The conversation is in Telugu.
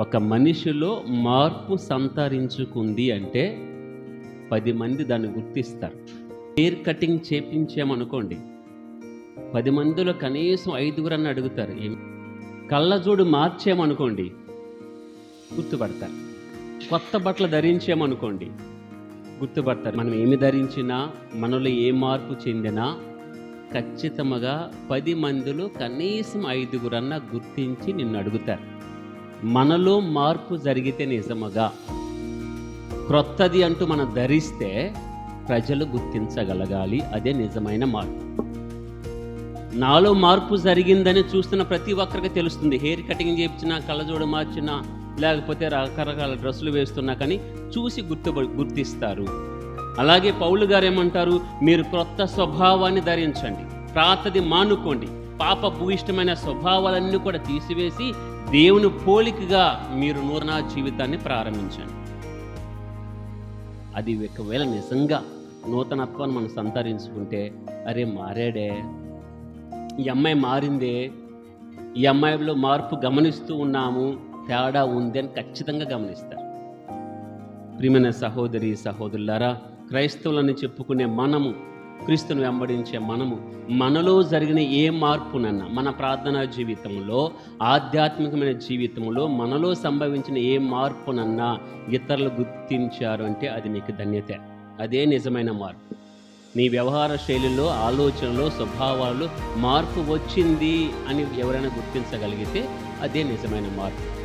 ఒక మనిషిలో మార్పు సంతరించుకుంది అంటే పది మంది దాన్ని గుర్తిస్తారు. హెయిర్ కటింగ్ చేపించామనుకోండి పది మందిలో కనీసం ఐదుగురు అని అడుగుతారు. ఏం? కళ్ళజోడు మార్చామనుకోండి గుర్తుపడతారు. కొత్త బట్టలు ధరించామనుకోండి గుర్తుపడతారు. మనం ఏమి ధరించినా మనలో ఏ మార్పు చెందినా ఖచ్చితంగా పది మందిలో కనీసం ఐదుగురన్నా గుర్తించి నిన్ను అడుగుతారు. మనలో మార్పు జరిగితే నిజముగా. క్రొత్తది అంటూ మనం ధరిస్తే ప్రజలు గుర్తించగలగాలి. అదే నిజమైన మార్పు. నాలో మార్పు జరిగిందని చూస్తున్న ప్రతి ఒక్కరికి తెలుస్తుంది. హెయిర్ కటింగ్ చేయించినా కళ్ళజోడు మార్చినా లేకపోతే రకరకాల డ్రెస్సులు వేస్తున్నా కానీ చూసి గుర్తు గుర్తిస్తారు. అలాగే పౌలు గారు ఏమంటారు? మీరు క్రొత్త స్వభావాన్ని ధరించండి. ప్రాతది మానుకోండి. పాప భూయిష్టమైన స్వభావాలన్నీ కూడా తీసివేసి దేవుని పోలికగా మీరు నూతన జీవితాన్ని ప్రారంభించండి. అది ఒకవేళ నిజంగా నూతనత్వాన్ని మనం సంతరించుకుంటే అరే మారాడే ఈ అమ్మాయి మారిందే ఈ అమ్మాయిలో మార్పు గమనిస్తూ ఉన్నాము తేడా ఉంది అని ఖచ్చితంగా గమనిస్తారు. ప్రియమైన సహోదరి సహోదరులారా క్రైస్తవులని చెప్పుకునే మనము క్రీస్తును వెంబడించే మనము మనలో జరిగిన ఏ మార్పునన్నా మన ప్రార్థనా జీవితంలో ఆధ్యాత్మికమైన జీవితంలో మనలో సంభవించిన ఏ మార్పునన్నా ఇతరులు గుర్తించారు అంటే అది నీకు ధన్యత. అదే నిజమైన మార్పు. నీ వ్యవహార శైలిలో ఆలోచనలో స్వభావాలు మార్పు వచ్చింది అని ఎవరైనా గుర్తించగలిగితే అదే నిజమైన మార్పు.